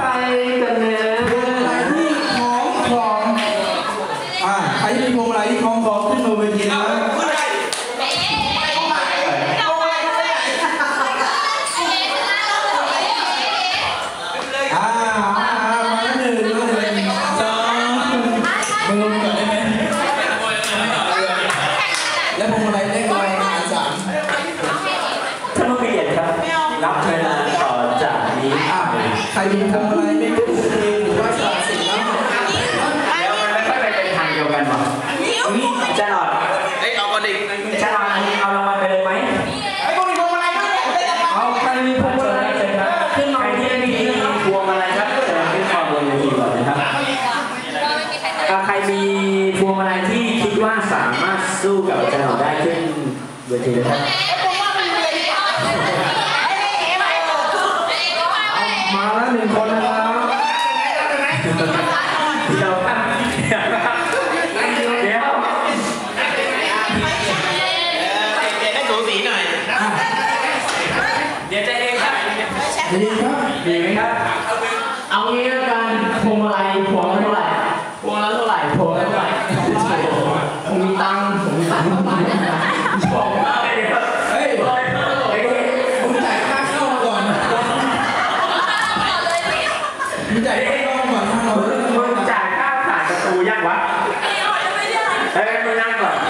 ใครกันเนี่ยพวงมาลัยที่คล้องคลองอ่าใครที่มีพวงมาลัยที่คล้องคลองขึ้นมาเวทีนะอ่าอ่ามาหนึ่งหนึ่งสองมือก่อนได้ไหมแล้วพวงมาลัยเลขอะไรหารสามท่านผู้เกียรติครับ รับเวลาต่อจากนี้ รมีพวงมาลัยไม่ถูกเพลงหรือว่าสาสินแล้วแล้วมันไม่ค่อยไปเป็นทางเดียวกันหรอนี่จะหลอดเอ้ยเอาก่อนดิจะเอาอันนี้เอารางวัลไปเลยไหมเอาใครมีพวงมาลัยเชิญครับขึ้นมาที่มีพวงมาลัยครับเชิญขึ้นมาบนเวทีก่อนนะครับใครมีพวงมาลัยที่คิดว่าสามารถสู้กับจารย์หลอดได้ขึ้นเวทีเลยครับ เดี๋ยดูสีหน่อยเดี๋ยวใจครับครับไรผัวเท่าไร่พวงละเท่าไร่พวเท่าไร่ผมีตังค์ผมมีตังค์บอกมาเลยครับเฮ้ยผมจ่ายค่าข้ามก่อนผมจ่าย remember.